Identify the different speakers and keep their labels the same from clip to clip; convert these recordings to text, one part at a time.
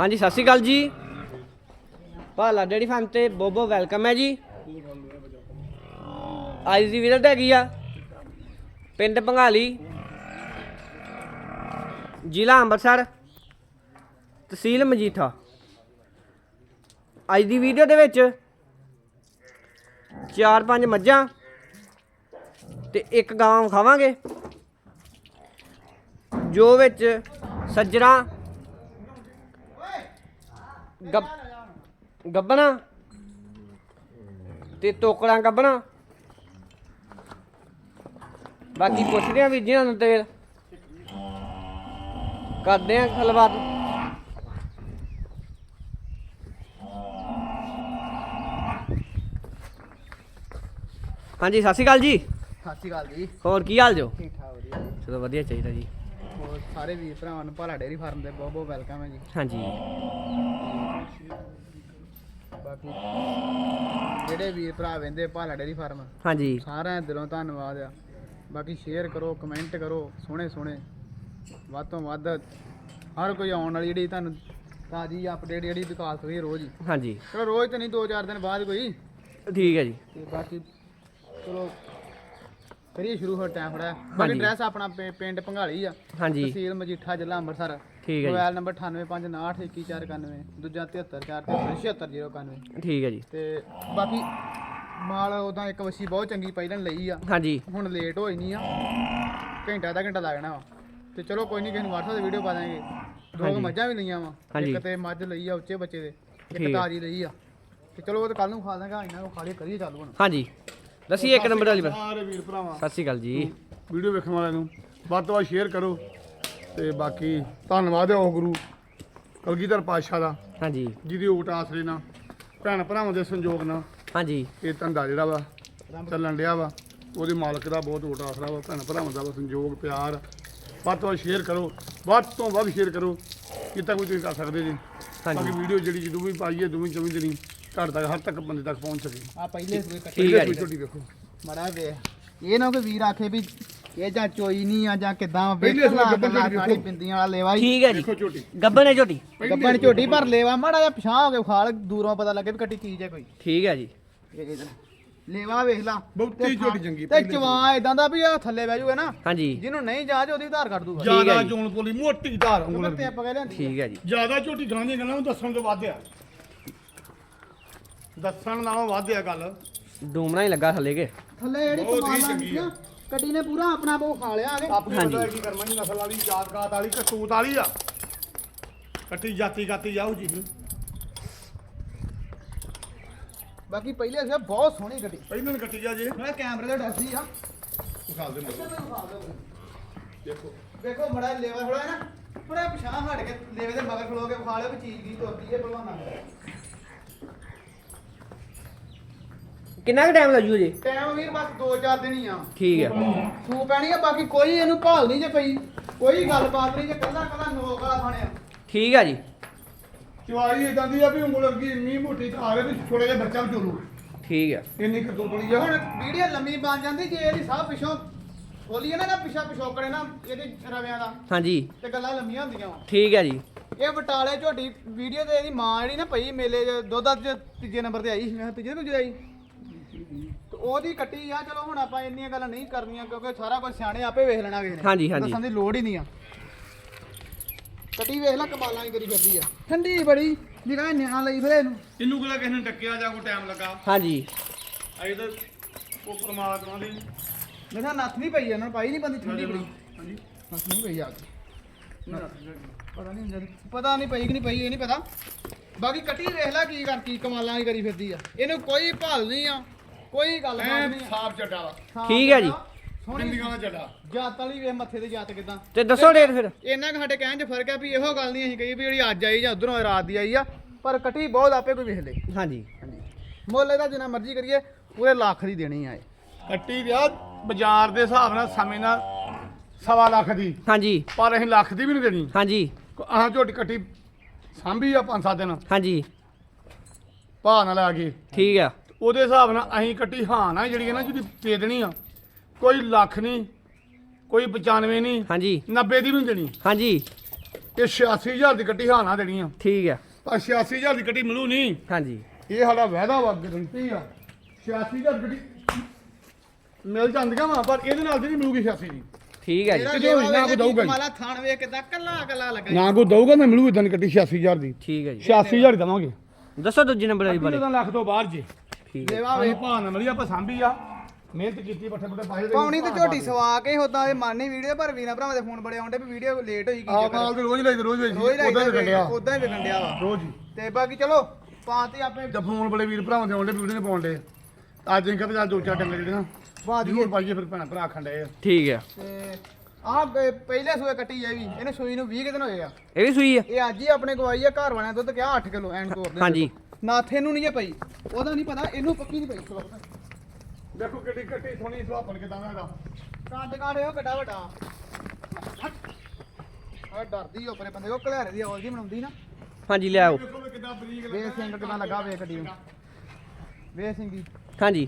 Speaker 1: ਹਾਂਜੀ, ਸਤਿ ਸ਼੍ਰੀ ਅਕਾਲ ਜੀ। ਭਾਲਾ ਡੇਰੀ ਫਾਰਮ ਤੇ ਬੋਬੋ ਵੈਲਕਮ ਹੈ ਜੀ। ਅੱਜ ਦੀ ਵਿਜ਼ਿਟ ਹੈਗੀ ਆ। ਪਿੰਡ ਭੰਗਾਲੀ ਜ਼ਿਲ੍ਹਾ ਅੰਮ੍ਰਿਤਸਰ। ਤਹਿਸੀਲ ਮਜੀਠਾ। ਅੱਜ ਦੀ ਵੀਡੀਓ ਦੇ ਵਿੱਚ ਚਾਰ ਪੰਜ ਮੱਝਾਂ ਤੇ ਇੱਕ ਗਾਂ ਵਿਖਾਵਾਂਗੇ। ਜੋ ਵਿੱਚ ਸੱਜਰਾ ਗੱਬ ਗੱਬਣਾ? ਤੇ ਟੋਕਰਾਂ ਗੱਬਣਾ? ਬਾਕੀ ਪੁੱਛਦੇ ਆ ਵੀ ਜਿਹਨਾਂ ਨੂੰ ਤੇਲ। ਕਰਦੇ ਆ ਗੱਲਬਾਤ। ਹਾਂਜੀ ਸਤਿ ਸ਼੍ਰੀ ਅਕਾਲ ਜੀ।
Speaker 2: ਸਤਿ ਸ਼੍ਰੀ ਅਕਾਲ ਜੀ।
Speaker 1: ਹੋਰ ਕੀ ਹਾਲ ਜੋ?
Speaker 2: ਠੀਕ ਠਾਕ ਵਧੀਆ।
Speaker 1: ਚਲੋ ਵਧੀਆ ਚਾਹੀਦਾ ਜੀ।
Speaker 2: ਹੋਰ ਸਾਰੇ ਵੀਰ ਭਰਾਵਾਂ ਨੂੰ ਭਾਲਾ ਡੇਰੀ ਫਾਰਮ ਦੇ ਬਹੁਤ ਬਹੁਤ ਵੈਲਕਮ ਹੈ ਜੀ।
Speaker 1: ਹਾਂਜੀ।
Speaker 2: ਬਾਕੀ ਜਿਹੜੇ ਵੀਰ ਭਰਾ ਵੰਦੇ ਭਾਲਾ ਡੇਰੀ ਫਾਰਮ
Speaker 1: ਹਾਂਜੀ।
Speaker 2: ਸਾਰਿਆਂ ਦਾ ਦਿਲੋਂ ਧੰਨਵਾਦ ਆ। ਬਾਕੀ ਸ਼ੇਅਰ ਕਰੋ ਕਮੈਂਟ ਕਰੋ ਸੋਹਣੇ ਸੋਹਣੇ। ਵੱਧ ਤੋਂ ਵੱਧ ਹਰ ਕੋਈ ਆਉਣ ਵਾਲੀ ਜਿਹੜੀ ਤੁਹਾਨੂੰ ਤਾਜੀ ਅਪਡੇਟ ਜਿਹੜੀ ਵਿਕਾਸ ਹੋਈ ਰੋਜ਼ ਹੀ।
Speaker 1: ਹਾਂਜੀ।
Speaker 2: ਚਲੋ ਰੋਜ਼ ਤਾਂ ਨਹੀਂ 2-4 ਦਿਨ ਬਾਅਦ ਕੋਈ।
Speaker 1: ਠੀਕ ਹੈ ਜੀ।
Speaker 2: ਤੇ ਬਾਕੀ ਚਲੋ ਕਰੀਏ ਸ਼ੁਰੂ ਹੋ ਟਾਈਮ ਫੜਾ
Speaker 1: ਹਾਂਜੀ।
Speaker 2: ਬਾਕੀ ਐਡਰੈਸ ਆਪਣਾ ਪਿੰ- ਪਿੰਡ ਭੰਗਾਲੀ ਆ।
Speaker 1: ਹਾਂਜੀ।
Speaker 2: ਤਹਿਸੀਲ ਮਜੀਠਾ ਜ਼ਿਲ੍ਹਾ ਅੰਮ੍ਰਿਤਸਰ।
Speaker 1: ਠੀਕ ਹੈ
Speaker 2: ਮੋਬਾਈਲ ਨੰਬਰ 9859811491 ਦੂਜਾ 73437091
Speaker 1: ਠੀਕ ਹੈ ਜੀ।
Speaker 2: ਤੇ ਬਾਕੀ ਮਾਲ ਉਦਾਂ ਇੱਕ ਵਸੀ ਬਹੁਤ ਚੰਗੀ ਪਹਿਲਾਂ ਲਈ ਆ।
Speaker 1: ਹਾਂਜੀ।
Speaker 2: ਹੁਣ ਲੇਟ ਹੋਈ ਨਹੀਂ ਆ। ਘੰਟਾ ਦਾ ਘੰਟਾ ਲੱਗਣਾ ਵਾ। ਤੇ ਚਲੋ ਕੋਈ ਨਹੀਂ ਕਿਸੇ ਨੂੰ WhatsApp ਤੇ ਵੀਡੀਓ ਪਾ ਦਾਂਗੇ। ਦੋ। ਕੁ ਮੱਝਾਂ ਵੀ ਲਈਆਂ ਵਾ।
Speaker 1: ਹਾਂਜੀ।
Speaker 2: ਇੱਕ ਤੇ ਮੱਝ ਲਈ ਆ ਉੱਚੇ ਬੱਚੇ ਦੇ।
Speaker 1: ਠੀਕ।
Speaker 2: ਇੱਕ। ਤਾਜੀ ਲਈ ਆ। ਤੇ ਚਲੋ ਉਹ ਤਾਂ ਕੱਲ ਨੂੰ ਖਾ ਦਾਂਗਾ ਇਹਨਾਂ ਨੂੰ ਖਾਲੀ ਕਰੀਏ ਚਾਲੂ ਹੁਣ।
Speaker 1: ਹਾਂਜੀ। ਦੱਸੀ ਇੱਕ ਨੰਬਰ ਵਾਲੀ ਬਸ
Speaker 3: ਸਾਰੇ ਵੀਰ ਭਰਾਵਾਂ।
Speaker 1: ਸਤਿ ਸ਼੍ਰੀ ਅਕਾਲ ਜੀ।
Speaker 3: ਵੀਡੀਓ ਵੇਖਣ ਵਾਲਿਆਂ ਨੂੰ। ਵੱਧ ਤੋਂ ਵੱਧ ਸ਼ੇਅਰ ਕਰੋ। ਤੇ ਬਾਕੀ ਧੰਨਵਾਦ ਹੈ ਉਹ ਗੁਰੂ ਕਲਗੀਧਰ ਪਾਤਸ਼ਾਹ ਦਾ
Speaker 1: ਹਾਂਜੀ।
Speaker 3: ਜਿਹਦੀ ਓਟ ਆਸਰੇ ਨਾਲ ਭੈਣ ਭਰਾਵਾਂ ਦੇ ਸੰਯੋਗ ਨਾਲ
Speaker 1: ਹਾਂਜੀ।
Speaker 3: ਇਹ ਧੰਦਾ ਜਿਹੜਾ ਵਾ ਚੱਲਣ ਡਿਆ ਵਾ। ਉਹਦੇ ਮਾਲਕ ਦਾ ਬਹੁਤ ਓਟ ਆਸਰਾ ਵਾ ਭੈਣ ਭਰਾਵਾਂ ਦਾ ਵਾ ਸੰਯੋਗ ਪਿਆਰ। ਵੱਧ ਤੋਂ ਵੱਧ ਸ਼ੇਅਰ ਕਰੋ। ਵੱਧ ਤੋਂ ਵੱਧ ਸ਼ੇਅਰ ਕਰੋ। ਕਿਤਾ ਕੋਈ ਤੁਸੀਂ ਕਰ ਸਕਦੇ ਜੀ?
Speaker 1: ਹਾਂਜੀ।
Speaker 3: ਬਾਕੀ ਵੀਡੀਓ ਜਿਹੜੀ ਜਦੋਂ ਵੀ ਪਾਈਏ ਦੋਵੇਂ ਚੌਵੀ ਦਿਨੀ ਘਰ ਤੱਕ ਹਰ ਤੱਕ ਬੰਦੇ ਤੱਕ ਪਹੁੰਚ ਸਕੇ।
Speaker 2: ਆ ਪਹਿਲੇ ਸੂਏ ਕੱਟੇ
Speaker 1: ਠੀਕ ਹੈ
Speaker 3: ਕੋਈ
Speaker 1: ਜੀ
Speaker 3: ਝੋਟੀ ਵੇਖੋ।
Speaker 2: ਮੜਾ ਵੇ ਇਹ ਨਾ ਕੋਈ ਵੀਰ ਆਖੇ ਵੀ ਇਹ ਜਾਂ ਚੋਈ ਨਹੀਂ ਆ ਜਾਂ ਕਿਦਾਂ
Speaker 3: ਪਹਿਲੇ ਸੂਏ ਗੱਭਣ ਝੋਟੀ
Speaker 2: ਸਾਡੀ
Speaker 3: ਵੇਖੋ।
Speaker 2: ਪਿੰਦੀਆਂ ਵਾਲਾ ਲੇਵਾ ਹੀ।
Speaker 1: ਠੀਕ ਹੈ ਜੀ।
Speaker 3: ਵੇਖੋ ਝੋਟੀ।
Speaker 1: ਗੱਬਨ ਹੈ ਝੋਟੀ।
Speaker 2: ਗੱਬਣ ਝੋਟੀ ਪਰ ਲੇਵਾ ਮਾੜਾ ਜਿਹਾ ਪਛਾਹ ਹੋ ਕੇ ਖਾਲ ਦੂਰੋਂ ਪਤਾ ਲੱਗੇ ਵੀ ਕੱਟੀ ਚੀਜ਼ ਹੈ ਕੋਈ।
Speaker 1: ਠੀਕ ਹੈ ਜੀ।
Speaker 2: ਇਹ। ਲੇਵਾ ਵੇਖ ਲਾ।
Speaker 3: ਬਹੁਤੀ
Speaker 2: ਤੇ
Speaker 3: ਝੋਟੀ ਚੰਗੀ,
Speaker 2: ਤੇ
Speaker 3: ਪਹਿਲੇ
Speaker 2: ਜਵਾਂ ਇਦਾਂ ਦਾ ਵੀ ਆ ਥੱਲੇ ਬਹਿ ਜੂਗਾ ਨਾ
Speaker 1: ਹਾਂਜੀ।
Speaker 2: ਜਿਹਨੂੰ ਨਹੀਂ ਜਾਜ ਉਹਦੀ ਉਧਾਰ ਕਰ ਦੂਗਾ।
Speaker 3: ਜ਼ਿਆਦਾ
Speaker 1: ਜੀ।
Speaker 3: ਜੋਨ ਪੋਲੀ ਮੋਟੀ ਧਾਰ ਉਂਗਲ
Speaker 2: ਤੇ ਆਪਾਂ ਕਹਿ ਲਿਆਂਦੀ
Speaker 1: ਠੀਕ ਹੈ ਜੀ।
Speaker 3: ਜ਼ਿਆਦਾ ਝੋਟੀ ਗਾਂ ਦੀਆਂ ਗੱਲਾਂ ਨੂੰ ਦੱਸਣ ਤੋਂ ਵੱਧ ਆ। ਦੱਸਣ ਨਾਲੋਂ ਵੱਧ ਆ ਗੱਲ।
Speaker 1: ਡੂਮਣਾ ਹੀ ਲੱਗਾ ਥੱਲੇ ਕੇ
Speaker 2: ਥੱਲੇ ਜਿਹੜੀ
Speaker 3: ਬਹੁਤ ਹੀ
Speaker 2: ਕਮਾਲਾਂ
Speaker 3: ਚੰਗੀ ਆ।
Speaker 2: ਕੱਟੀ ਨੇ ਪੂਰਾ ਆਪਣਾ ਉਹ ਖਾ ਲਿਆ ਆਗੇ।
Speaker 3: ਆਪਣੀ
Speaker 1: ਹਾਂਜੀ।
Speaker 3: ਪਤਾ ਕੀ ਕਰਮਾਂ ਦੀ ਨਸਲ ਵਾਲੀ ਜਾਤਗਾਤ ਵਾਲੀ ਕਸੂਤ ਵਾਲੀ ਆ। ਕੱਟੀ ਜਾਤੀ ਗਾਤੀ ਜਾਊ ਜੀ
Speaker 2: ਬਾਕੀ ਪਹਿਲੇ ਸੀ ਬਹੁਤ ਸੋਹਣੀ ਗੱਡੀ
Speaker 3: ਪਹਿਲਾਂ ਨੂੰ ਕੱਟੀ ਜਾ ਜੇ।
Speaker 2: ਮੈਂ ਕੈਮਰੇ ਦਾ ਡਰਦੀ ਆ।
Speaker 3: ਵਿਖਾ ਦੇ ਮੈਨੂੰ। ਦੇਖੋ।
Speaker 2: ਦੇਖੋ ਮੜਾ ਲੇਵਾ ਥੋੜਾ ਨਾ ਥੋੜਾ ਪਿਛਾਂ ਹਟ ਕੇ ਲੇਵੇ ਦੇ ਮਗਰ ਖਲੋ ਕੇ ਲਿਓ ਵੀ ਚੀਜ਼ ਕੀ ਤੋਰਦੀ ਹੈ ਭਲਵਾਨਾਂ ਨੇ।
Speaker 1: ਕਿੰਨਾ ਕੁ ਟਾਈਮ ਲੱਗੂ ਜੀ
Speaker 2: ਟਾਈਮ ਵੀਰ ਬਸ 2-4 ਦਿਨ ਹੀ ਆ।
Speaker 1: ਠੀਕ ਹੈ
Speaker 2: ਸੂ ਪੈਣੀ ਆ ਬਾਕੀ ਕੋਈ ਇਹਨੂੰ ਭਾਲ ਨਹੀਂ ਜੇ ਪਈ। ਕੋਈ ਗੱਲਬਾਤ ਨਹੀਂ ਜੇ ਕੱਲਾ ਕੱਲਾ ਨੋਕ ਵਾਲਾ ਖਾਣਿਆ।
Speaker 1: ਠੀਕ ਹੈ ਜੀ।
Speaker 3: ਚਵਾਈ ਇਦਾਂ ਦੀ ਆ ਵੀ ਉਂਗਲ ਵਰਗੀ ਇੰਨੀ ਮੋਟੀ ਧਾਰ ਹੈ ਵੀ ਛੋਟਾ ਜਿਹਾ ਬੱਚਾ ਵੀ ਚੋਲੂ
Speaker 1: ਠੀਕ ਹੈ
Speaker 3: ਇੰਨੀ ਕਰਤੂਤਲੀ ਆ।
Speaker 2: ਹੁਣ ਵੀਡੀਓ ਲੰਮੀ ਬਣ ਜਾਂਦੀ ਜੇ ਇਹਦੀ ਸਭ ਪਿਛੋਂ ਖੋਲੀਏ ਨਾ ਨਾ ਪਿਛਾ ਪਿਛੋਕੜੇ ਨਾ ਇਹਦੇ ਰਵਿਆਂ ਦਾ।
Speaker 1: ਹਾਂਜੀ। ਤੇ
Speaker 2: ਤੇ ਗੱਲਾਂ ਲੰਮੀਆਂ ਹੁੰਦੀਆਂ ਵਾ।
Speaker 1: ਠੀਕ ਹੈ ਜੀ।
Speaker 2: ਇਹ ਬਟਾਲੇ ਝੋਟੀ ਵੀਡੀਓ ਤੇ ਇਹਦੀ ਮਾਂ ਜਿਹੜੀ ਨਾ ਪਈ ਮੇਲੇ 'ਚ ਦੁੱਧ ਅੱਜ ਤੀਜੇ ਨੰਬਰ ਤੇ ਆਈ ਸੀ। ਮੈਂ ਕਿਹਾ ਤੀਜੇ ਨੰਬਰ ਤੇ ਆਈ? ਤੇ ਉਹਦੀ ਕੱਟੀ ਆ ਚਲੋ ਹੁਣ ਆਪਾਂ ਇੰਨੀਆਂ ਗੱਲਾਂ ਨਹੀਂ ਕਰਨੀਆਂ ਕਿਉਂਕਿ ਸਾਰਾ ਕੁਝ ਸਿਆਣੇ ਆਪੇ ਵੇਖ ਲੈਣਾ ਕਿਸੇ ਨੇ।
Speaker 1: ਹਾਂਜੀ, ਹਾਂਜੀ।
Speaker 2: ਦੱਸਣ ਦੀ ਲੋੜ ਹੀ ਨਹੀਂ ਆ। ਕੱਟੀ ਵੇਖ ਲੈ ਕਮਾਲਾਂ ਹੀ ਕਰੀ ਫਿਰਦੀ ਆ। ਠੰਡੀ ਬੜੀ ਨਿਗਾਹ ਨਿਆਂ ਲਈ ਫਿਰ ਇਹਨੂੰ।
Speaker 3: ਇਹਨੂੰ ਕਿਹੜਾ ਕਿਸੇ ਨੇ ਟੱਕਿਆ ਜਾਂ ਕੋਈ ਟਾਈਮ ਲੱਗਾ?
Speaker 1: ਹਾਂਜੀ।
Speaker 3: ਅਜੇ ਤਾਂ ਉਹ ਪਰਮਾਤਮਾ ਦੀ
Speaker 2: ਮੇਰਾ ਨੱਥ ਨਹੀਂ ਪਈ ਇਹਨਾਂ ਨੂੰ ਪਾਈ ਨਹੀਂ ਬੰਦੀ ਠੰਡੀ ਬੜੀ।
Speaker 3: ਹਾਂਜੀ
Speaker 2: ਨੱਥ ਨਹੀਂ ਪਈ ਆ। ਕੇ ਪਤਾ ਨਹੀਂ ਜਦ ਪਤਾ ਨਹੀਂ ਪਈ ਕਿ ਨਹੀਂ ਪਈ ਇਹ ਨਹੀਂ ਪਤਾ। ਬਾਕੀ ਕੱਟੀ ਵੇਖ ਲੈ ਕੀ ਕਰ ਕੀ ਕਮਾਲਾਂ ਹੀ ਕਰੀ ਫਿਰਦੀ ਆ। ਇਹਨੂੰ ਕੋਈ ਭਾਲ ਨਹੀਂ ਆ। ਕੋਈ ਗੱਲ
Speaker 3: ਐ
Speaker 2: ਨਹੀਂ
Speaker 3: ਸਾਫ਼ ਚੱਡਾ ਵਾ।
Speaker 1: ਠੀਕ ਹੈ ਜੀ।
Speaker 2: ਸੋਹਣੀ
Speaker 3: ਬਿੰਦੀਆਂ ਦਾ ਚੱਡਾ
Speaker 2: ਜਾਤ ਵਾਲੀ ਵੇਖ ਮੱਥੇ ਤੇ ਜਾਤ ਕਿਦਾਂ।
Speaker 1: ਤੇ ਦੱਸੋ ਡੇਟ ਫਿਰ।
Speaker 2: ਇੰਨਾ ਕੁ ਸਾਡੇ ਕਹਿਣ 'ਚ ਫ਼ਰਕ ਆ ਵੀ ਇਹੋ ਗੱਲ ਨਹੀਂ ਅਸੀਂ ਕਹੀ ਵੀ ਜਿਹੜੀ ਅੱਜ ਆਈ ਜਾਂ ਉਧਰੋਂ ਰਾਤ ਦੀ ਆਈ ਆ ਪਰ ਕੱਟੀ ਬਹੁਤ ਆਪੇ ਕੋਈ ਵੇਖ ਲੇ।
Speaker 1: ਹਾਂਜੀ।
Speaker 2: ਹਾਂਜੀ। ਮੁੱਲ ਇਹਦਾ ਜਿੰਨਾ ਮਰਜ਼ੀ ਕਰੀਏ ਪੂਰੇ ਲੱਖ ਦੀ ਦੇਣੀ ਆ ਇਹ।
Speaker 3: ਕੱਟੀ ਵਿਆਹ ਬਾਜ਼ਾਰ ਦੇ ਹਿਸਾਬ ਨਾਲ ਸਮੇਂ ਨਾਲ ਸਵਾ ਲੱਖ ਦੀ।
Speaker 1: ਹਾਂਜੀ।
Speaker 3: ਪਰ ਅਸੀਂ ਲੱਖ ਦੀ ਵੀ ਨਹੀਂ ਦੇਣੀ।
Speaker 1: ਹਾਂਜੀ।
Speaker 3: ਆਹ ਝੋਟੀ ਕੱਟੀ ਸਾਂਭੀ ਆ ਪੰਜ ਸੱਤ ਦਿਨ।
Speaker 1: ਹਾਂਜੀ।
Speaker 3: ਭਾਅ ਨਾਲ ਆ ਕੇ
Speaker 1: ਠੀਕ ਆ।
Speaker 3: ਉਹਦੇ ਹਿਸਾਬ ਨਾਲ ਅਸੀਂ ਕੱਟੀ ਹਾਂ ਨਾ ਜਿਹੜੀ ਹੈ ਨਾ ਜਿਹਦੀ ਦੇ ਦੇਣੀ ਆ। ਕੋਈ ਲੱਖ ਨਹੀਂ ਕੋਈ 95 ਨਹੀਂ
Speaker 1: ਹਾਂਜੀ।
Speaker 3: 90 ਦੀ ਵੀ ਨਹੀਂ ਦੇਣੀ।
Speaker 1: ਹਾਂਜੀ।
Speaker 3: ਇਹ 86000 ਦੀ ਕੱਟੀ ਹਾਨਾ ਦੇਣੀ ਆ।
Speaker 1: ਠੀਕ ਆ।
Speaker 3: ਪਰ 86000 ਦੀ ਕੱਟੀ ਮਿਲੂ ਨਹੀਂ
Speaker 1: ਹਾਂਜੀ।
Speaker 3: ਇਹ ਸਾਡਾ ਵਾਅਦਾ ਵਾ ਗਰੰਟੀ ਆ। 86000 ਦੀ ਕੱਟੀ ਮਿਲ ਜਾਂਦੀਆਂ ਵਾ ਪਰ ਇਹਦੇ ਨਾਲ ਦੀ ਨਹੀਂ ਮਿਲੂਗੀ 86 ਦੀ।
Speaker 1: ਠੀਕ ਆ ਜੀ।
Speaker 3: ਨਾ ਕੋਈ ਦਊਗਾ ਹੀ।
Speaker 2: ਮਾਲਾ ਥਾਣ ਵੇ ਕਿਦਾਂ ਕੱਲਾ ਕੱਲਾ ਲੱਗਾ
Speaker 3: ਨਾ ਕੋਈ ਦਊਗਾ ਨਾ ਮਿਲੂ ਇਦਾਂ ਦੀ ਕੱਟੀ 86000 ਦੀ।
Speaker 1: ਠੀਕ ਆ ਜੀ।
Speaker 3: 86000 ਦੀ ਦਵਾਂਗੇ।
Speaker 1: ਦੱਸੋ ਦੂਜੀ ਨੰਬਰ ਵਾਲੀ ਬਾਰੇ।
Speaker 3: ਲੱਖ ਤੋਂ ਬਾਹਰ ਜੇ।
Speaker 1: ਠੀਕ ਆ
Speaker 2: ਦੇਵਾ ਵੇ
Speaker 3: ਭਾਅ ਨਾ ਮਿਲੀ ਆਪਾਂ ਸਾਂਭੀ ਆ। ਮਿਹਨਤ ਕੀਤੀ ਪੱਠੇ ਪੱਠੇ ਪਾਏ
Speaker 2: ਪਾਉਣੀ ਤੇ ਝੋਟੀ ਸਵਾ ਕੇ ਹੁੰਦਾ ਇਹ ਮਾਨੀ ਵੀਡੀਓ ਪਰ ਵੀਰਾਂ ਭਰਾਵਾਂ ਦੇ ਫੋਨ ਬੜੇ ਆਉਂਦੇ ਵੀ ਵੀਡੀਓ ਲੇਟ ਹੋਈ ਕੀ
Speaker 3: ਆ
Speaker 2: ਚੱਕਰ?
Speaker 3: ਮਾਲ ਤੇ ਰੋਜ਼ ਲਾਈਦੇ ਰੋਜ਼ ਵੇਚੀ
Speaker 2: ਰੋਜ਼
Speaker 3: ਉਦਾਂ ਹੀ ਕੰਡਿਆ
Speaker 2: ਉਦਾਂ ਹੀ ਵਿਕਣ ਡਿਆ ਵਾ।
Speaker 3: ਰੋਜ਼ ਹੀ।
Speaker 2: ਤੇ ਬਾਕੀ ਚਲੋ ਪਾਤੀ ਆਪੇ
Speaker 3: ਤੇ ਫੋਨ ਬੜੇ ਵੀਰ ਭਰਾਵਾਂ ਦੇ ਆਉਂਦੇ ਵੀਡੀਓ ਨੇ ਪਾਉਂਦੇ ਅੱਜ ਕਹਿੰਦੇ ਚੱਲ ਦੋ ਚਾਰ ਡੰਗਰ ਜਿਹੜੇ ਨਾ।
Speaker 2: ਬਾਦ
Speaker 3: ਜ਼ਰੂਰ ਪਾਈਏ ਫਿਰ ਭੈਣ ਭਰਾ ਖੰਡੇ ਆ।
Speaker 1: ਠੀਕ ਆ।
Speaker 2: ਤੇ ਆਹ ਬ- ਪਹਿਲੇ ਸੂਏ ਕੱਟੀ ਹੈ ਵੀ। ਇਹਨੇ ਸੂਈ ਨੂੰ 20 ਕੁ ਦਿਨ ਹੋਏ ਆ।
Speaker 1: ਇਹ ਵੀ ਸੂਈ ਆ?
Speaker 2: ਇਹ ਅੱਜ ਹੀ ਆਪਣੇ ਗਵਾਈ ਆ ਘਰ ਵਾਲਿਆਂ ਦੁੱਧ ਕਿਹਾ 8 ਕਿਲੋ ਐਂਡ ਕੋਰ ਦੇ
Speaker 1: ਹਾਂਜੀ।
Speaker 2: ਨਾਥੇ ਨੂੰ ਨਹੀਂ ਜੇ ਪਈ ਉਹਦਾ ਨਹੀਂ ਪਤਾ ਇਹਨੂੰ ਪੱਕੀ ਨਹੀਂ ਪਈ
Speaker 3: ਦੇਖੋ ਕਿੱਡੀ ਕੱਟੀ ਸੋਹਣੀ ਸੁਹਾਪਣ ਕਿਦਾਂ ਦਾ ਇਹਦਾ।
Speaker 2: ਕੱਦ ਕਾੜੇ ਉਹ ਕਿੱਡਾ ਵੱਡਾ। ਆ ਡਰਦੀ ਆ ਉਪਰੇ ਬੰਦੇ ਕੋ ਘਲਿਆਰੇ ਦੀ ਆਵਾਜ਼ ਹੀ ਬਣਾਉਂਦੀ ਨਾ।
Speaker 1: ਹਾਂਜੀ ਲੈ ਆਓ।
Speaker 3: ਦੇਖੋ ਵੀ ਕਿੱਦਾਂ ਬਰੀਕ
Speaker 2: ਵੇ ਸਿੰਘ ਕਿਦਾਂ ਲੱਗਾ ਵੇ ਕੱਢੀ ਨੂੰ। ਵੇ ਸਿੰਘੀ
Speaker 1: ਹਾਂਜੀ।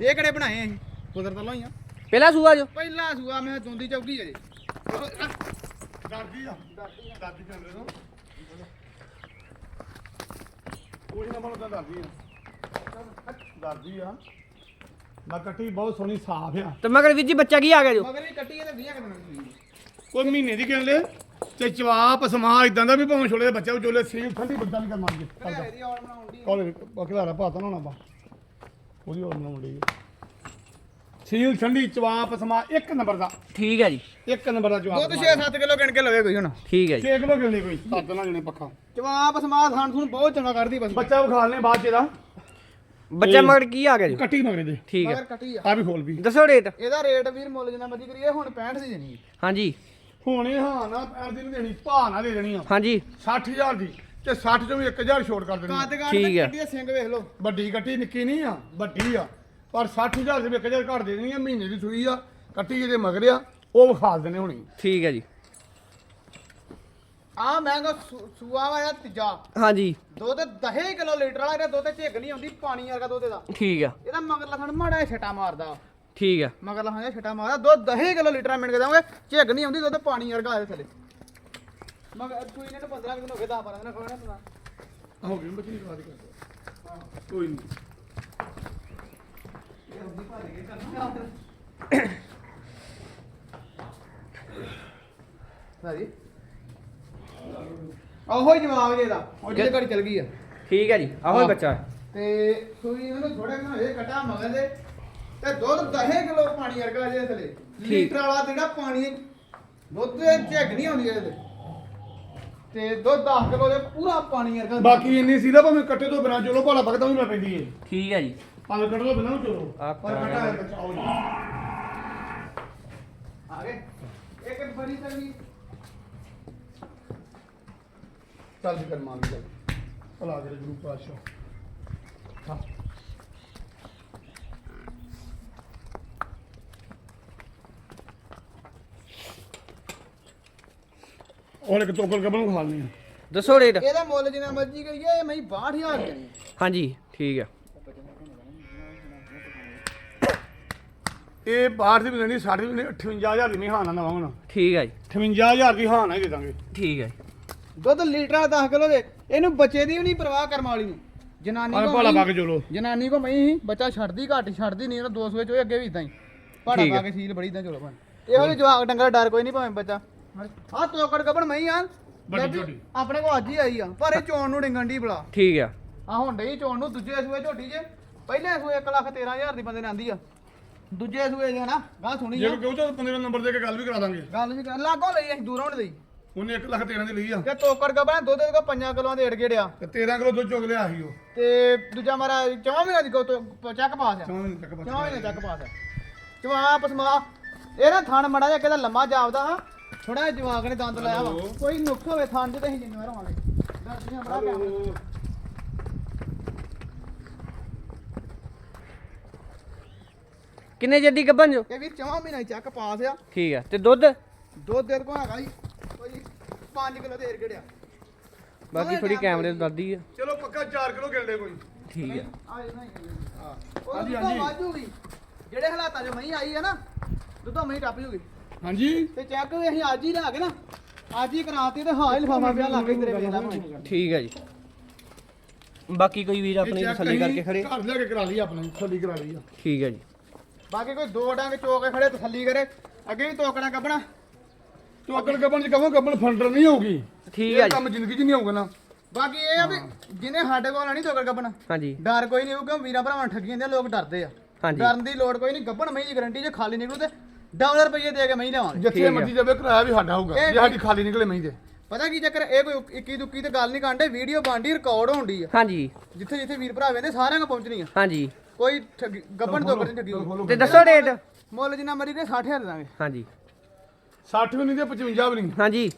Speaker 2: ਇਹ ਕਿਹੜੇ ਬਣਾਏ ਅਸੀਂ ਕੁਦਰਤ ਵੱਲੋਂ ਹੀ ਆ।
Speaker 1: ਪਹਿਲਾ ਸੂਆ ਜੋ?
Speaker 2: ਪਹਿਲਾ ਸੂਆ ਮੈਂ ਦੋਂਦੀ ਚੌਕੀ ਅਜੇ
Speaker 3: ਡਰਦੀ ਆ। ਡਰਦੀ ਜਾਂਦੇ ਨੂੰ ਕੋਈ ਨਾ ਮਨ ਤਾਂ ਡਰਦੀ ਆ। ਡਰਦੀ ਆ। ਮੈਂ ਕੱਟੀ ਬਹੁਤ ਸੋਹਣੀ ਸਾਫ਼ ਆ।
Speaker 1: ਤੇ ਮਗਰ ਵੀਰ ਜੀ ਬੱਚਾ ਕੀ ਆ ਗਿਆ ਜੋ?
Speaker 2: ਮਗਰ ਇਹ ਕੱਟੀ ਇਹਦੇ 20 ਕਿਦਾਂ ਸੂਈ
Speaker 3: ਕੋਈ ਮਹੀਨੇ ਦੀ ਕਹਿੰਦੇ। ਤੇ ਜਵਾਬ ਸਮਾ ਇਦਾਂ ਦਾ ਵੀ ਭਾਵੇਂ ਛੋਲੇ ਦੇ ਬੱਚਾ ਵਿਚੋਲੇ ਸੀਲ ਠੰਡੀ ਬੱਦਾ ਵੀ ਕਰ ਮਾਰ ਕੇ
Speaker 2: ਘਲਿਆਰੇ ਦੀ ਆਵਾਜ਼ ਬਣਾਉਂਦੀ
Speaker 3: ਕਾਲੇ ਪਕਲਾਰਾ ਪਾਤਾ ਨਾ ਹੋਣਾ ਬਾ ਉਹਦੀ ਹੋਰ ਬਣਾਉਣ ਲਈ ਸੀਲ ਠੰਡੀ ਜਵਾਬ ਸਮਾ ਇੱਕ ਨੰਬਰ ਦਾ।
Speaker 1: ਠੀਕ ਆ ਜੀ।
Speaker 3: ਇੱਕ ਨੰਬਰ ਦਾ ਜਵਾਬ
Speaker 2: ਦੁੱਧ 6-7 ਕਿਲੋ ਗਿਣ ਕੇ ਲਵੇ ਕੋਈ ਹੁਣ।
Speaker 1: ਠੀਕ ਆ ਜੀ।
Speaker 3: 6 ਕਿਲੋ ਗਿਣਨੀ ਕੋਈ ਸੱਤ ਨਾ ਜਣੇ ਪੱਖਾ।
Speaker 2: ਜਵਾਬ ਸਮਾਦ ਖਾਣ ਨੂੰ ਬਹੁਤ ਚੰਗਾ ਕਰਦੀ ਬਸ
Speaker 3: ਬੱਚਾ ਵਿਖਾ ਲੈਣੇ ਬਾਅਦ ਚ ਇਹਦਾ।
Speaker 1: ਬੱਚਾ ਮਗਰ ਕੀ ਆ ਗਿਆ ਜੋ?
Speaker 3: ਕੱਟੀ ਮਗਰੇ ਦੇ
Speaker 1: ਠੀਕ ਆ
Speaker 2: ਮਗਰ ਕੱਟੀ ਆ।
Speaker 3: ਆ ਵੀ ਖੋਲ ਵੀ।
Speaker 1: ਦੱਸੋ ਰੇਟ
Speaker 2: ਇਹਦਾ ਰੇਟ ਵੀਰ ਮੁੱਲ ਜਿੰਨਾ ਮਰਜ਼ੀ ਕਰੀਏ ਹੁਣ 65 ਦੀ ਦੇਣੀ
Speaker 1: ਹਾਂਜੀ।
Speaker 3: ਹੁਣ ਇਹ ਹਾਂ ਨਾ ਪੈਰ ਦੀ ਨਹੀਂ ਦੇਣੀ ਭਾ ਨਾ ਦੇ ਦੇਣੀ ਆ।
Speaker 1: ਹਾਂਜੀ।
Speaker 3: 60000 ਦੀ ਤੇ 60 ਚੋਂ ਵੀ 1000 ਛੋਟ ਕਰ ਦੇਣੀ ਆ।
Speaker 2: ਕੱਦ ਕਾਟ
Speaker 1: ਠੀਕ
Speaker 2: ਤੇ
Speaker 1: ਆ।
Speaker 2: ਕੱਟੀ ਸਿੰਘ ਵੇਖ ਲਓ।
Speaker 3: ਵੱਡੀ ਕੱਟੀ ਨਿੱਕੀ ਨਹੀਂ ਆ ਵੱਡੀ ਆ। ਪਰ 60000 ਦੇ ਵੀ 1000 ਘੱਟ ਦੇ ਦੇਣੀ ਆ ਮਹੀਨੇ ਦੀ ਸੂਈ ਆ ਕੱਟੀ ਜਿਹਦੇ ਮਗਰ ਆ ਉਹ ਵਿਖਾ ਦੇਣੇ ਹੁਣੀ।
Speaker 1: ਠੀਕ ਆ ਜੀ।
Speaker 2: ਆ ਮਹਿੰਗਾ ਸੂਆ ਵਾ ਇਹਦਾ ਤੀਜਾ?
Speaker 1: ਹਾਂਜੀ।
Speaker 2: ਦੁੱਧ 10 ਕਿਲੋ ਲੀਟਰ ਵਾਲਾ ਇਹਦਾ ਦੁੱਧ ਝਿੱਗ ਨਹੀਂ ਆਉਂਦੀ ਪਾਣੀ ਵਰਗਾ ਦੁੱਧ ਇਹਦਾ।
Speaker 1: ਠੀਕ ਆ।
Speaker 2: ਇਹਦਾ ਮਗਰਲਾ ਥਣ ਮਾੜਾ ਜਿਹਾ ਛਟਾ ਮਾਰਦਾ।
Speaker 1: ਠੀਕ ਆ।
Speaker 2: ਮਗਰਲਾ ਹਾਂ ਛਟਾ ਮਾਰਦਾ ਦੁੱਧ 10 ਕਿਲੋ ਲੀਟਰ ਮਿੰਟ ਕੇ ਦਾਂਗੇ ਝਿੱਗ ਨਹੀਂ ਆਉਂਦੀ ਦੁੱਧ ਪਾਣੀ ਵਰਗਾ ਇਹਦੇ ਥੱਲੇ। ਮਗਰ ਸੂਈ ਨੇ ਤਾਂ 15 ਦਿਨ ਹੋ ਗਏ 10 12 ਦਿਨ ਹੋ ਗਏ ਨਾ
Speaker 3: ਹੋ ਗਈ ਬੱਚੀ ਖਾ ਦੇ ਕਰ ਕੋਈ ਨਹੀਂ।
Speaker 2: ਹਾਂਜੀ ਆਹੋ ਹੀ ਜਵਾਬ ਜੇ ਇਹਦਾ ਉਹ ਜਿਹਦੇ ਘੜੀ ਚਲ ਗਈ ਆ।
Speaker 1: ਠੀਕ ਆ ਜੀ ਆਹੋ
Speaker 3: ਹਾਂ।
Speaker 1: ਬੱਚਾ।
Speaker 2: ਤੇ ਸੂਈ ਇਹਨੂੰ ਥੋੜੇ ਦਿਨ ਹੋਏ ਕਟਾ ਮਗਰ ਦੇ ਤੇ ਦੁੱਧ 10 ਕਿਲੋ ਪਾਣੀ ਵਰਗਾ ਜੇ ਥੱਲੇ ਲੀਟਰ ਵਾਲਾ ਜਿਹੜਾ ਪਾਣੀ ਦੁੱਧ ਦੇ ਝੱਗ ਨਹੀਂ ਆਉਂਦੀ ਇਹਦੇ ਤੇ ਦੁੱਧ 10 ਕਿਲੋ ਦੇ ਪੂਰਾ ਪਾਣੀ ਵਰਗਾ।
Speaker 3: ਬਾਕੀ ਇੰਨੀ ਸੀ ਦਾ ਭਾਵੇਂ ਕੱਟੇ ਤੋਂ ਬਿਨਾ ਚਲੋ ਭਾਲਾ ਪਕਦਾ ਵੀ ਨਾ ਪੈਂਦੀ ਏ।
Speaker 1: ਠੀਕ ਆ ਜੀ।
Speaker 3: ਭਾਵੇਂ ਕੱਟੇ ਤੋਂ ਬਿਨਾ ਚਲੋ
Speaker 1: ਆ
Speaker 3: ਪਰ ਕੱਟਾ। ਹੈ ਬੱਚਾ ਆਓ ਜੀ।
Speaker 2: ਆ ਗਏ। ਇੱਕ ਬੜੀ ਤਵੀ
Speaker 3: ਚੱਲ ਵੀ ਕਰ ਮਾਨ ਚੱਲ ਭਲਾ ਦੇ ਗੁਰੂ ਪਾਸ਼ਾ ਹਾਂ। ਉਹ ਇੱਕ ਟੋਕਰ ਕਬਲ ਨੂੰ ਖਾ ਲੈਣੀ
Speaker 1: ਦੱਸੋ ਰੇਟ।
Speaker 2: ਇਹਦਾ ਮੁੱਲ ਜਿੰਨਾ ਮਰਜ਼ੀ ਕਰੀਏ ਇਹ ਮੈਂ 62000 ਦੇਣੀ
Speaker 1: ਹਾਂਜੀ ਠੀਕ ਆ।
Speaker 3: ਇਹ ਬਾਹਰ ਦੀ ਵੀ ਲੈਣੀ ਸਾਡੇ ਵੀ ਲੈਣੀ 58000 ਦੀ ਨਹੀਂ ਹਾਨਾ ਨਵਾਂ ਹੁਣ।
Speaker 1: ਠੀਕ ਆ ਜੀ।
Speaker 3: 58000 ਦੀ ਹਾਨਾ ਹੀ ਦੇ ਦਾਂਗੇ।
Speaker 1: ਠੀਕ ਆ ਜੀ।
Speaker 2: ਦੁੱਧ ਲੀਟਰ ਵਾਲਾ 10 ਕਿਲੋ ਦੇ ਇਹਨੂੰ ਬੱਚੇ ਦੀ ਵੀ ਨਹੀਂ ਪਰਵਾਹ ਕਰਮ ਵਾਲੀ ਨੂੰ। ਜਨਾਨੀ ਕੋ
Speaker 3: ਭਾਲਾ ਪਾ ਕੇ ਚਲੋ
Speaker 2: ਜਨਾਨੀ ਕੋ ਮਈ ਸੀ ਬੱਚਾ ਛੱਡਦੀ ਘੱਟ ਛੱਡਦੀ ਨਹੀਂ ਉਹਨਾਂ ਦੋ ਸੂਏ ਚੋਏ ਅੱਗੇ ਵੀ ਇਦਾਂ ਹੀ। ਭਾੜਾ ਪਾ
Speaker 1: ਹੈ।
Speaker 2: ਕੇ ਸੀਲ ਬੜੀ ਇਦਾਂ ਚਲੋ ਭਾਂ ਇਹੋ ਜਿਹੇ ਜਵਾਕ ਡੰਗਰ ਡਰ ਕੋਈ ਨਹੀਂ ਭਾਵੇਂ ਬੱਚਾ। ਆਹ ਤੋਕੜ ਕਬਣ ਮਈ ਆ। ਆਪਣੇ ਕੋ ਅੱਜ ਹੀ ਆਈ ਆ ਪਰ ਇਹ ਚੋਣ ਨੂੰ ਡਿੰਗਣ ਦੀ ਬਲਾ
Speaker 1: ਠੀਕ ਆ।
Speaker 2: ਆ ਹੁਣ ਡਈ ਚੋਣ ਨੂੰ ਦੂਜੇ ਸੂਏ ਝੋਟੀ ਜੇ ਪਹਿਲੇ ਸੂਏ 1 ਲੱਖ 13000 ਦੀ ਬੰਦੇ ਨੇ ਆਂਦੀ ਆ। ਦੂਜੇ ਸੂਏ ਜੇ ਨਾ ਗਾਹ ਸੁਣੀ
Speaker 3: ਜੇ
Speaker 2: ਆ।
Speaker 3: ਕੋਈ ਕਹੂ ਤਾਂ 15 ਨੰਬਰ ਦੇ ਕੇ ਗੱਲ ਵੀ ਕਰਾ ਦਾਂਗੇ।
Speaker 2: ਗੱਲ ਵੀ ਕਰ ਲਾਗੋਂ ਲਈ ਅਸੀਂ ਦੂਰੋਂ ਨਹੀਂ ਲਈ।
Speaker 3: ਉਹਨੇ 1 ਲੱਖ 13 ਦੀ ਲਈ ਆ।
Speaker 2: ਤੇ ਤੋਕੜ ਕਬਣ ਦੁੱਧ ਦੇ ਕੋ 5 ਕਿਲੋਆਂ ਦੇ ਏੜ ਗੇੜਿਆ
Speaker 3: ਤੇ 13 ਕਿਲੋ ਦੁੱਧ ਚੁਗ ਲਿਆ ਸੀ ਉਹ।
Speaker 2: ਤੇ ਦੂਜਾ ਮਾਰਾ ਚਵਾਂ ਮਹੀਨਾ ਦੀ ਕੋ ਚੱਕ ਪਾਸ ਆ।
Speaker 3: ਚੌਂ ਦਿਨ ਤੱਕ
Speaker 2: ਚਵਾਂ ਮਹੀਨੇ ਚੱਕ ਪਾਸ ਆ। ਚਵਾ ਪਸਮਾ ਇਹ ਨਾ ਥਣ ਮੜਾ ਜਿਹਾ ਕਿਹਦਾ ਲੰਮਾ ਜਾਪਦਾ ਹਾਂ। ਥੋੜਾ ਜਿਹਾ ਜਵਾਕ ਨੇ ਦੰਦ ਲਾਇਆ ਵਾ। ਕੋਈ ਨੁਕਸ ਹੋਵੇ ਥਣ 'ਚ ਤੇ ਅਸੀਂ ਜ਼ਿੰਮੇਵਾਰ ਹੋਵਾਂਗੇ। ਦਰਦੀਆਂ ਬੜਾ ਪਿਆ
Speaker 1: ਕਿੰਨੇ ਜੱਦੀ ਗੱਬਨ ਜੋ
Speaker 2: ਇਹ ਵੀ ਚਵਾਂ ਮਹੀਨੇ ਚੱਕ ਪਾਸ ਆ।
Speaker 1: ਠੀਕ ਆ ਤੇ ਦੁੱਧ?
Speaker 2: ਦੁੱਧ ਦੇ ਕੋ ਹੈਗਾ ਜੀ ਕੋਈ 5 ਕਿਲੋ ਦੇ ਏੜ ਗੇੜਿਆ
Speaker 1: ਬਾਕੀ ਥੋੜੀ ਕੈਮਰੇ ਤੋਂ ਦੱਸਦੀ ਆ।
Speaker 3: ਚਲੋ ਪੱਕਾ 4 ਕਿਲੋ ਲੈ ਕੋਈ।
Speaker 1: ਠੀਕ ਆ।
Speaker 2: ਆ ਇਹ ਨਹੀਂ
Speaker 3: ਹਾਂ। ਹਾਂਜੀ,
Speaker 2: ਦੁੱਧੋਂ
Speaker 3: ਹਾਂਜੀ।
Speaker 2: ਵਾਜੂਗੀ ਜਿਹੜੇ ਹਾਲਾਤਾਂ 'ਚ ਮਹੀਂ ਆਈ ਹੈ ਨਾ ਦੁੱਧੋਂ ਮਹੀਂ ਟੱਪ ਜੂਗੀ।
Speaker 3: ਹਾਂਜੀ।
Speaker 2: ਤੇ ਚੈੱਕ ਵੀ ਅਸੀਂ ਅੱਜ ਹੀ ਲਿਆ ਕੇ ਨਾ ਅੱਜ ਹੀ ਕਰਾਤੀ ਤੇ ਹਾਂ ਹੀ ਲਿਫਾਫਾ ਪਿਆ ਲੱਗ ਤੇਰੇ ਵੇਖ ਲਾ ਭਾਵੇਂ।
Speaker 1: ਠੀਕ ਹੈ ਜੀ। ਬਾਕੀ ਕੋਈ ਵੀਰ ਆਪਣੀ ਤਸੱਲੀ ਕਰਕੇ ਖੜੇ?
Speaker 3: ਘਰ ਲੈ ਕੇ ਕਰਾ ਲਈ ਆਪਣੀ ਤਸੱਲੀ ਕਰਾ ਲਈ ਆ।
Speaker 1: ਠੀਕ ਹੈ ਜੀ।
Speaker 2: ਬਾਕੀ ਕੋਈ ਦੋ ਡੰਗ ਚੋਕ ਕੇ ਖੜੇ ਤਸੱਲੀ ਕਰੇ। ਅੱਗੇ ਵੀ ਤੋਕਣਾ ਕੱਢਣਾ
Speaker 3: ਟੋਕਰ ਗੱਬਣ ਚ ਕਹੋ ਗੱਬਣ ਫੰਡਰ ਨਹੀਂ ਹੋਊਗੀ।
Speaker 1: ਠੀਕ ਹੈ ਜੀ।
Speaker 3: ਕੰਮ ਜ਼ਿੰਦਗੀ 'ਚ ਨਹੀਂ ਹੋਊਗਾ ਨਾ।
Speaker 2: ਬਾਕੀ ਇਹ ਆ ਵੀ ਜਿਹਨੇ ਸਾਡੇ ਕੋਲ ਨਹੀਂ ਤੋਕੜ ਕੱਢਣਾ
Speaker 1: ਹਾਂਜੀ।
Speaker 2: ਡਰ ਕੋਈ ਨਹੀਂ ਕਿਉਂ ਵੀਰਾਂ ਭਰਾਵਾਂ ਨੂੰ ਠੱਗੀ ਜਾਂਦੇ ਆ, ਲੋਕ ਡਰਦੇ ਆ।
Speaker 1: ਹਾਂਜੀ।
Speaker 2: ਡਰਨ ਦੀ ਲੋੜ ਕੋਈ ਨਹੀਂ ਗੱਬਣ ਮਹੀਂ ਦੀ ਗਾਰੰਟੀ ਜੇ ਖਾਲੀ ਨਿਕਲੂ ਤੇ ਡਾਲਰ ਰੁਪਏ ਦੇ ਕੇ ਮਹੀਂ ਲਿਆਵਾਂਗੇ।
Speaker 1: ਠੀਕ
Speaker 3: ਜਿੱਥੇ। ਮਰਜ਼ੀ ਜਾਵੇ ਕਿਰਾਇਆ ਵੀ ਸਾਡਾ ਹੋਊਗਾ
Speaker 2: ਇਹ-
Speaker 3: ਜੇ ਸਾਡੀ ਖਾਲੀ ਨਿਕਲੇ ਮਹੀਂ ਦੇ।
Speaker 2: ਪਤਾ ਕੀ ਚੱਕਰ ਇਹ ਕੋਈ ਇੱਕੀ ਦੁੱਕੀ ਤੇ ਗੱਲ ਨਹੀਂ ਕਾਂਡੇ ਵੀਡੀਓ ਬਾਂਡੀ ਰਿਕਾਰਡ ਹੋਣਦੀ ਆ।
Speaker 1: ਹਾਂਜੀ।
Speaker 2: ਜਿੱਥੇ ਜਿੱਥੇ ਵੀਰ ਭਰਾ ਵੇਂਦੇ ਸਾਰਿਆਂ ਕੋ ਪਹੁੰਚਣੀ ਆ।
Speaker 1: ਹਾਂਜੀ।
Speaker 2: ਕੋਈ ਠੱਗੀ ਗੱਬਣ ਤੋਕੜ ਨਹੀਂ ਠੱਗੀ
Speaker 1: ਤੇ ਦੱਸੋ ਰੇਟ
Speaker 2: ਮੁੱਲ ਜਿੰਨਾ ਮਰੀ ਦੇ 60000 ਦੇ ਦਾਂਗੇ।
Speaker 1: ਹਾਂਜੀ।
Speaker 3: 60 ਵੀ ਨਹੀਂ ਤੇ 55 ਵੀ ਨਹੀਂ।
Speaker 1: ਹਾਂਜੀ।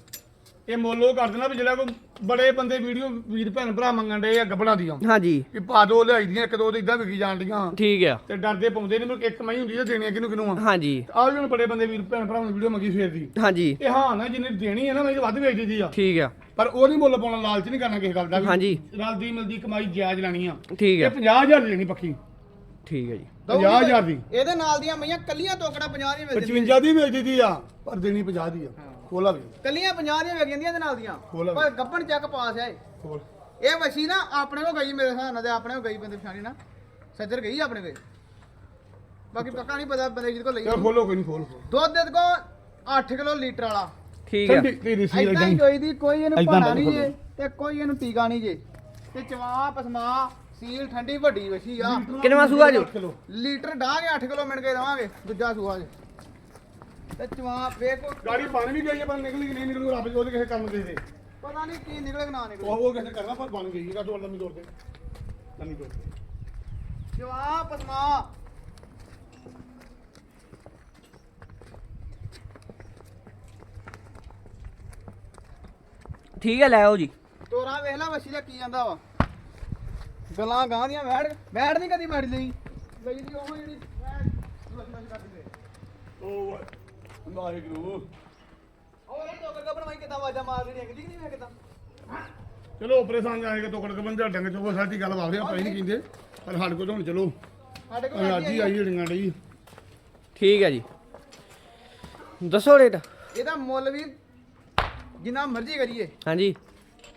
Speaker 3: ਇਹ ਮੁੱਲ ਉਹ ਕਰ ਦੇਣਾ ਵੀ ਜਿਹੜਾ ਕੋਈ ਬੜੇ ਬੰਦੇ ਵੀਡੀਓ ਵੀਰ ਭੈਣ ਭਰਾ ਮੰਗਣ ਦੇ ਆ ਗੱਬਣਾ ਦੀਆਂ।
Speaker 1: ਹਾਂਜੀ।
Speaker 3: ਵੀ ਪਾ ਦੋ ਲਿਆਈ ਦੀਆਂ ਇੱਕ ਦੋ ਤੇ ਇਦਾਂ ਵਿਕੀ ਜਾਣ ਡੀਆਂ।
Speaker 1: ਠੀਕ ਆ।
Speaker 3: ਤੇ ਡਰਦੇ ਪਾਉਂਦੇ ਨਹੀਂ ਇੱਕ ਮਹੀਂ ਹੁੰਦੀ ਤੇ ਦੇਣੀਆਂ ਕਿਹਨੂੰ ਕਿਹਨੂੰ ਆ।
Speaker 1: ਹਾਂਜੀ।
Speaker 3: ਆਹ ਵੀ ਹੁਣ ਬੜੇ ਬੰਦੇ ਵੀਰ ਭੈਣ ਭਰਾ ਨੂੰ ਵੀਡੀਓ ਮੰਗੀ ਫੇਰ ਦੀ।
Speaker 1: ਹਾਂਜੀ।
Speaker 3: ਇਹ ਹਾਂ ਨਾ ਜਿੰਨੇ ਦੇਣੀ ਹੈ ਨਾ ਮੈਂ ਵੱਧ ਵੇਚ ਦਿੱਤੀ ਆ।
Speaker 1: ਠੀਕ ਆ।
Speaker 3: ਪਰ ਉਹ ਨਹੀਂ ਮੁੱਲ ਪਾਉਣਾ ਲਾਲਚ ਨਹੀਂ ਕਰਨਾ ਕਿਸੇ ਗੱਲ ਦਾ ਵੀ।
Speaker 1: ਹਾਂਜੀ।
Speaker 3: ਰਲਦੀ ਮਿਲਦੀ ਕਮਾਈ ਜਾਇਜ਼ ਲੈਣੀ ਆ।
Speaker 1: ਠੀਕ
Speaker 3: ਇਹ
Speaker 1: ਆ
Speaker 3: 50000 ਦੀ ਦੇਣੀ ਪੱਕੀ।
Speaker 1: ਠੀਕ ਹੈ ਜੀ।
Speaker 3: 50000 ਦੀ।
Speaker 2: ਇਹਦੇ ਨਾਲ ਦੀਆਂ ਮਈਆਂ ਕੱਲੀਆਂ ਤੋਕੜਾ 50 ਦੀਆਂ ਵੇਚ ਦਿੰਦੀਆਂ
Speaker 3: 55 ਦੀ ਵੇਚ ਦਿੱਤੀ ਆ ਪਰ ਦੇਣੀ 50 ਦੀ ਆ। ਖੋਲਾ ਵੀ।
Speaker 2: ਕੱਲੀਆਂ 50 ਦੀਆਂ ਵੇਚ ਜਾਂਦੀਆਂ ਇਹਦੇ ਨਾਲ ਦੀਆਂ।
Speaker 3: ਖੋਲ ਆ
Speaker 2: ਪਰ ਗੱਬਣ ਚੱਕ ਪਾਸ ਹੈ
Speaker 3: ਖੋਲ
Speaker 2: ਇਹ ਵਸ਼ੀ ਨਾ ਆਪਣੇ ਕੋ ਗਈ ਮੇਰੇ ਹਿਸਾਬ ਨਾਲ ਤੇ ਆਪਣੇ ਕੋ ਗਈ ਬੰਦੇ ਪਛਾਣੀ ਨਾ। ਸੱਜਰ ਗਈ ਆਪਣੇ ਕੋਲ। ਬਾਕੀ ਪੱਕਾ ਨਹੀਂ ਪਤਾ ਬੰਦੇ ਜਿਹਦੇ ਕੋ ਲਈ
Speaker 3: ਚਲ ਖੋਲੋ ਕੋਈ ਨਹੀਂ ਖੋਲ
Speaker 2: ਦੁੱਧ ਦੇ ਕੋ 8 ਕਿਲੋ ਲੀਟਰ ਵਾਲਾ।
Speaker 1: ਠੀਕ ਆ।
Speaker 3: ਸੀ
Speaker 2: ਐਦਾਂ ਹੀ ਕੋਈ ਦੀ ਕੋਈ ਇਹਨੂੰ ਭਾਣਾ ਨਹੀਂ। ਜੇ ਤੇ ਕੋਈ ਇਹਨੂੰ ਟੀਕਾ ਨਹੀਂ ਜੇ। ਤੇ ਚਵਾ ਪਸਮਾ ਸੀਲ ਠੰਡੀ ਵੱਡੀ ਵਸ਼ੀ ਆ।
Speaker 1: ਕਿੰਨਵਾਂ ਸੂਆ ਜੋ
Speaker 2: ਲੀਟਰ ਡਾਹ ਕੇ 8 ਕਿਲੋ। ਮਿੰਟ ਕੇ ਦਵਾਂਗੇ ਦੂਜਾ ਸੂਆ ਜੇ ਤੇ ਚਵਾ ਵੇਖੋ
Speaker 3: ਗਾੜੀ ਬਣ ਵੀ ਗਈ ਹੈ ਪਰ ਨਿਕਲੀ ਕਿ ਨਹੀਂ ਨਿਕਲੂ ਰੱਬ ਜੀ ਉਹਦੇ ਕਿਸੇ ਕੰਮ ਦੇ ਦੇ।
Speaker 2: ਪਤਾ ਨਹੀਂ ਕੀ ਨਿਕਲੇ ਕਿ ਨਾ ਨਿਕਲੇ।
Speaker 3: ਉਹ ਉਹ ਕਿਸੇ ਕਰਨਾ ਪਰ ਬਣ ਗਈ ਹੈ ਤੋੜ ਲੰਮੀ ਤੋੜ ਦੇ ਲੰਮੀ ਤੋੜ ਦੇ
Speaker 2: ਜਵਾ ਪਸਮਾ
Speaker 1: ਠੀਕ ਹੈ ਲੈ ਆਓ ਜੀ।
Speaker 2: ਤੋਰਾ ਵੇਖ ਲੈ ਵਸ਼ੀ ਦਾ ਕੀ ਜਾਂਦਾ ਵਾ। ਗਲਾਂ ਗਾਂ ਦੀਆਂ ਬੈਠ ਬੈਠ ਨਹੀਂ ਕਦੀ ਮੜ ਲਈ। ਲਈ ਦੀ ਉਹ ਜਿਹੜੀ ਵਸ਼ੀ ਕਰਦੀ ਵੇ
Speaker 3: ਉਹ ਵਾਹਿਗੁਰੂ।
Speaker 2: ਉਹ ਇਹ ਟੋਕਰ ਕਾ ਬਣਵਾਈ ਕਿਦਾਂ ਆਵਾਜ਼ਾਂ ਮਾਰ ਰਹੀ ਹੈ ਕਿ ਨਹੀਂ ਮੈਂ ਕਿਦਾਂ?
Speaker 3: ਚਲੋ ਆਪਰੇਸ਼ਨ ਜਾਏਗਾ ਤੋਕੜ ਕੇ ਬੰਦੇ ਡੰਗ ਚੋਕੋ ਸਾਡੀ ਗੱਲ ਵਾਖਦੇ ਆਪਾਂ ਇਹ ਨਹੀਂ ਕਹਿੰਦੇ। ਪਰ ਸਾਡੇ ਕੋਲ ਹੁਣ ਚਲੋ
Speaker 2: ਸਾਡੇ ਕੋਲ
Speaker 3: ਅੱਜ ਹੀ ਆਈ ਢੀਆਂ ਡਈ।
Speaker 1: ਠੀਕ ਹੈ ਜੀ। ਦੱਸੋ ਰੇਟ।
Speaker 2: ਇਹਦਾ ਮੁੱਲ ਵੀ ਜਿੰਨਾ ਮਰਜ਼ੀ ਕਰੀਏ।
Speaker 1: ਹਾਂਜੀ।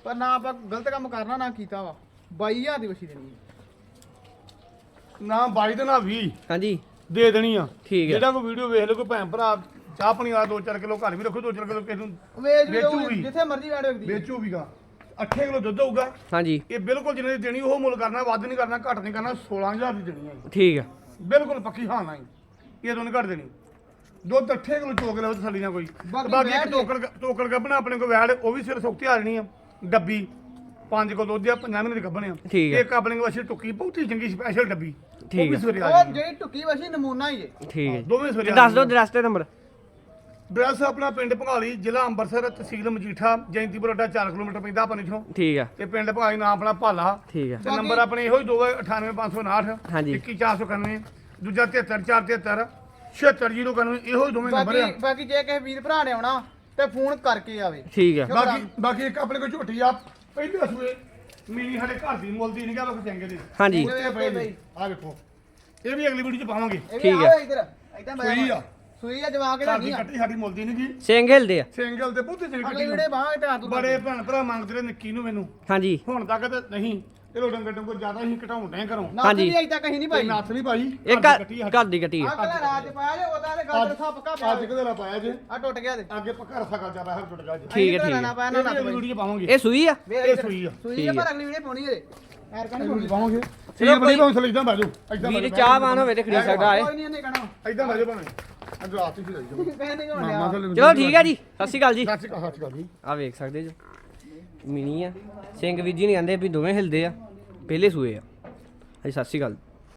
Speaker 2: ਪਰ ਨਾ ਆਪਾਂ ਗਲਤ ਕੰਮ ਕਰਨਾ ਨਾ ਕੀਤਾ ਵਾ। 22000 ਦੀ ਵਸ਼ੀ ਦੇਣੀ ਹੈ।
Speaker 3: ਨਾ 22 ਤੇ ਨਾ 20
Speaker 1: ਹਾਂਜੀ।
Speaker 3: ਦੇ ਦੇਣੀ ਆ।
Speaker 1: ਠੀਕ ਹੈ।
Speaker 3: ਜਿਹੜਾ ਕੋਈ ਵੀਡੀਓ ਵੇਖ ਲਓ ਕੋਈ ਭੈਣ ਭਰਾ ਚਾਹ ਪਾਣੀ ਵਾਲਾ 2-4 ਕਿਲੋ ਘਰ ਵੀ ਰੱਖੋ 2-4 ਕਿਲੋ ਕਿਸੇ ਨੂੰ
Speaker 2: ਵੇਚ ਵੀ ਲਓ। ਜਿੱਥੇ ਮਰਜ਼ੀ ਬੈਠ ਵੇਚਦੀ ਹੈ।
Speaker 3: ਵੇਚੂ ਵੀਗਾ 8 ਕਿਲੋ ਦੁੱਧ ਹੋਊਗਾ।
Speaker 1: ਹਾਂਜੀ।
Speaker 3: ਇਹ ਬਿਲਕੁਲ ਜਿੰਨੇ ਦੀ ਦੇਣੀ ਉਹ ਮੁੱਲ ਕਰਨਾ ਵੱਧ ਨਹੀਂ ਕਰਨਾ ਘੱਟ ਨਹੀਂ ਕਰਨਾ 16000 ਦੀ ਦੇਣੀ ਹੈ
Speaker 1: ਠੀਕ ਆ।
Speaker 3: ਬਿਲਕੁਲ ਪੱਕੀ ਹਾਂ ਨਹੀਂ। ਇਹ ਨਹੀਂ ਘੱਟ ਦੇਣੀ। ਦੁੱਧ 8 ਕਿਲੋ ਚੋਕ ਲਓ ਥੱਲੀ ਨਾ ਕੋਈ।
Speaker 2: ਬਾਕੀ
Speaker 3: ਬਾਕੀ ਇੱਕ
Speaker 2: ਵੈਟ
Speaker 3: ਟੋਕਰ ਟੋਕਰ ਆਪਣੇ ਕੋਲ ਵੈੜ ਉਹ ਵੀ ਸਿਰ ਸੁੱਕਤੀ ਆ ਜਾਣੀ ਆ। ਡੱਬੀ। ਪੰਜ ਕੋ ਦੁੱਧ ਆ 50 ਮਿੰਟ ਦੀ ਕੱਢਣੇ ਆ
Speaker 1: ਠੀਕ ਹੈ।
Speaker 3: ਇੱਕ ਆਪਣੇ ਕੋਲ ਅਸੀਂ ਟੁੱਕੀ ਬਹੁਤੀ ਚੰਗੀ ਸਪੈਸ਼ਲ ਡੱਬੀ ਉਹ
Speaker 1: ਠੀਕ
Speaker 3: ਵੀ
Speaker 1: ਹੈ।
Speaker 3: ਸਵੇਰੇ ਆ
Speaker 2: ਉਹ
Speaker 3: ਜਾਣੀ।
Speaker 2: ਜਿਹੜੀ ਟੁੱਕੀ ਵਸ਼ੀ ਨਮੂਨਾ ਹੀ ਹੈ
Speaker 1: ਠੀਕ ਹੈ।
Speaker 3: ਦੋਵੇਂ ਸਵੇਰੇ ਆ
Speaker 1: ਦੱਸ ਦਿਓ
Speaker 3: ਜਾਣੀਆਂ।
Speaker 1: ਐਡਰੈਸ ਤੇ ਨੰਬਰ
Speaker 3: ਡਰੈਸ ਆਪਣਾ ਪਿੰਡ ਭੰਗਾਲੀ ਜ਼ਿਲ੍ਹਾ ਅੰਮ੍ਰਿਤਸਰ ਤਹਿਸੀਲ ਮਜੀਠਾ ਜੈਂਤੀਪੁਰ ਅੱਡਾ 4 ਕਿਲੋਮੀਟਰ ਪੈਂਦਾ ਆਪਾਂ ਇੱਥੋਂ
Speaker 1: ਠੀਕ ਆ
Speaker 3: ਤੇ ਪਿੰਡ ਭੰਗਾਲੀ ਨਾਮ ਆਪਣਾ ਭਾਲਾ
Speaker 1: ਠੀਕ ਆ
Speaker 3: ਤੇ ਨੰਬਰ ਆਪਣੇ ਇਹੋ ਹੀ 298559
Speaker 1: ਹਾਂਜੀ।
Speaker 3: 21491 ਦੂਜਾ 73473 76091 ਇਹੋ ਹੀ ਦੋਵੇਂ ਨੰਬਰ ਆ
Speaker 2: ਬਾਕੀ ਬਾਕੀ ਜੇ ਕਿਸੇ ਵੀਰ ਭਰਾ ਨੇ ਆਉਣਾ ਤੇ ਫੋਨ ਕਰਕੇ ਆਵੇ
Speaker 1: ਠੀਕ ਆ
Speaker 3: ਬਾਕੀ ਬਾਕੀ ਇੱਕ ਆਪਣੇ ਕੋਲ ਝੋਟੀ ਆ ਪਹਿਲੇ ਸੂਏ ਮੀਨੀ ਸਾਡੇ ਘਰ ਦੀ ਮੁੱਲ ਦੀ ਨਹੀਂ ਗਾ ਲੋਕ ਚੰਗੇ ਦੇ।
Speaker 1: ਹਾਂਜੀ।
Speaker 2: ਇਹ ਵੇਖ ਬਈ।
Speaker 3: ਆ ਵੇਖੋ। ਇਹ ਵੀ ਅਗਲੀ ਵੀਡੀਓ ਚ ਪਾਵਾਂਗੇ।
Speaker 2: ਇਹ ਵੀ
Speaker 1: ਠੀਕ
Speaker 2: ਆਓ
Speaker 1: ਹੈ।
Speaker 2: ਇੱਧਰ। ਇਦਾਂ
Speaker 3: ਸੂਈ ਆ।
Speaker 2: ਸੂਈ ਆ ਜਵਾ ਕੇ
Speaker 3: ਘਰ
Speaker 2: ਲੱਗੀ
Speaker 3: ਦੀ
Speaker 2: ਆ?
Speaker 3: ਕੱਟੀ ਸਾਡੀ ਮੁੱਲ ਦੀ ਨਹੀਂ ਜੀ
Speaker 1: ਸਿੰਘ ਹਿਲਦੇ ਆ।
Speaker 3: ਸਿੰਗਲ ਤੇ ਬਹੁਤੇ ਚੰਗੀ
Speaker 2: ਅਗਲੀ
Speaker 3: ਕੱਟੀ
Speaker 2: ਵੀਡੀਓ ਬਾਹਾਂ ਤੇ ਹੱਥ
Speaker 3: ਬੜੇ ਭੈਣ ਭਰਾ ਮੰਗਦੇ ਰਹੇ ਨਿੱਕੀ ਨੂੰ ਮੈਨੂੰ।
Speaker 1: ਹਾਂਜੀ।
Speaker 3: ਹੁਣ ਤੱਕ ਤੇ ਨਹੀਂ। ਚਲੋ ਡੰਗਰ ਡੰਗਰ ਜ਼ਿਆਦਾ ਹੀ ਘਟਾਉਣ ਡਏ ਘਰੋਂ।
Speaker 2: ਨੱਥ
Speaker 1: ਹਾਂਜੀ।
Speaker 2: ਵੀ ਅਜੇ ਤੱਕ ਅਸੀਂ ਨਹੀਂ
Speaker 3: ਭਾਈ।
Speaker 2: ਪਾਈ
Speaker 3: ਨੱਥ ਨਹੀਂ ਭਾਈ
Speaker 1: ਇਹ
Speaker 3: ਘਰ ਦੀ
Speaker 1: ਘਰ
Speaker 3: ਕੱਟੀ
Speaker 1: ਆ
Speaker 2: ਆ ਕਲਾ ਰਾਜ ਪਾਇਆ ਜੇ ਉਹਦਾ ਤੇ ਗੱਲ ਸੱਪ ਕਾ ਪਿਆ
Speaker 3: ਅੱਜ ਕਿਹਦੇ ਨਾਲ ਪਾਇਆ ਜੇ?
Speaker 2: ਆ ਟੁੱਟ ਗਿਆ ਤੇ
Speaker 3: ਅੱਗੇ ਪੱਕਾ ਰਸਾ ਕਰ ਜਾ ਹਰ ਟੁੱਟ ਗਿਆ ਜੇ।
Speaker 1: ਠੀਕ ਹੈ, ਠੀਕ
Speaker 2: ਨਾ
Speaker 1: ਹੈ।
Speaker 2: ਪਾਇਆ ਨਾ ਨੱਥ
Speaker 3: ਇਹ
Speaker 2: ਪਾਈ।
Speaker 3: ਵੀਡੀਓ ਪਾਵਾਂਗੇ।
Speaker 1: ਇਹ ਸੂਈ ਆ?
Speaker 2: ਵੇਖ
Speaker 3: ਇਹ। ਸੂਈ ਆ।
Speaker 2: ਸੂਈ ਆ
Speaker 1: ਹੈ।
Speaker 2: ਪਰ ਅਗਲੀ ਵੀਡੀਓ ਪਾਉਣੀ ਹੈ ਐਰ ਕਾ ਨਹੀਂ ਪਾਉਣੀ
Speaker 3: ਪਾਵਾਂਗੇ।
Speaker 1: ਚਲੋ
Speaker 3: ਇਹ ਬੜੀ ਭਾਵੇਂ ਥਲੇ ਇਦਾਂ ਬਾਜੂ। ਇਦਾਂ
Speaker 1: ਵੀਰ ਚਾਹ ਮਾਨ ਹੋਵੇ ਤੇ ਖਰੀਦ ਸਕਦਾ ਏ
Speaker 2: ਕੋਈ ਨਹੀਂ ਇਹਨੇ ਕਹਣਾ।
Speaker 3: ਇਦਾਂ ਬਾਜੂ ਭਾਵੇਂ। ਅੰਦਰ ਆਤੀ ਸੀ ਜਾਈ
Speaker 2: ਕਹਿੰਦੇ ਹੋਣ
Speaker 3: ਮਾਮਾ
Speaker 2: ਲਿਆ
Speaker 3: ਥਲੇ
Speaker 1: ਚਲੋ ਠੀਕ ਹੈ ਜੀ ਸਤਿ ਸ਼੍ਰੀ ਅਕਾਲ ਜੀ।
Speaker 3: ਸੱਚ ਕਹਾ ਸੱਚ ਜੀ।
Speaker 1: ਆ ਵੇਖ ਸਕਦੇ ਜੋ। ਮਿਨੀ ਆ। ਸਿੰਘ ਵੀਰ ਜੀ ਨਹੀਂ ਕਹਿੰਦੇ ਵੀ ਦੋਵੇਂ ਹਿਲਦੇ ਆ। ਪਹਿਲੇ ਸੂਏ ਆ ਹਾਂਜੀ ਸਤਿ ਸ਼੍ਰੀ ਅਕਾਲ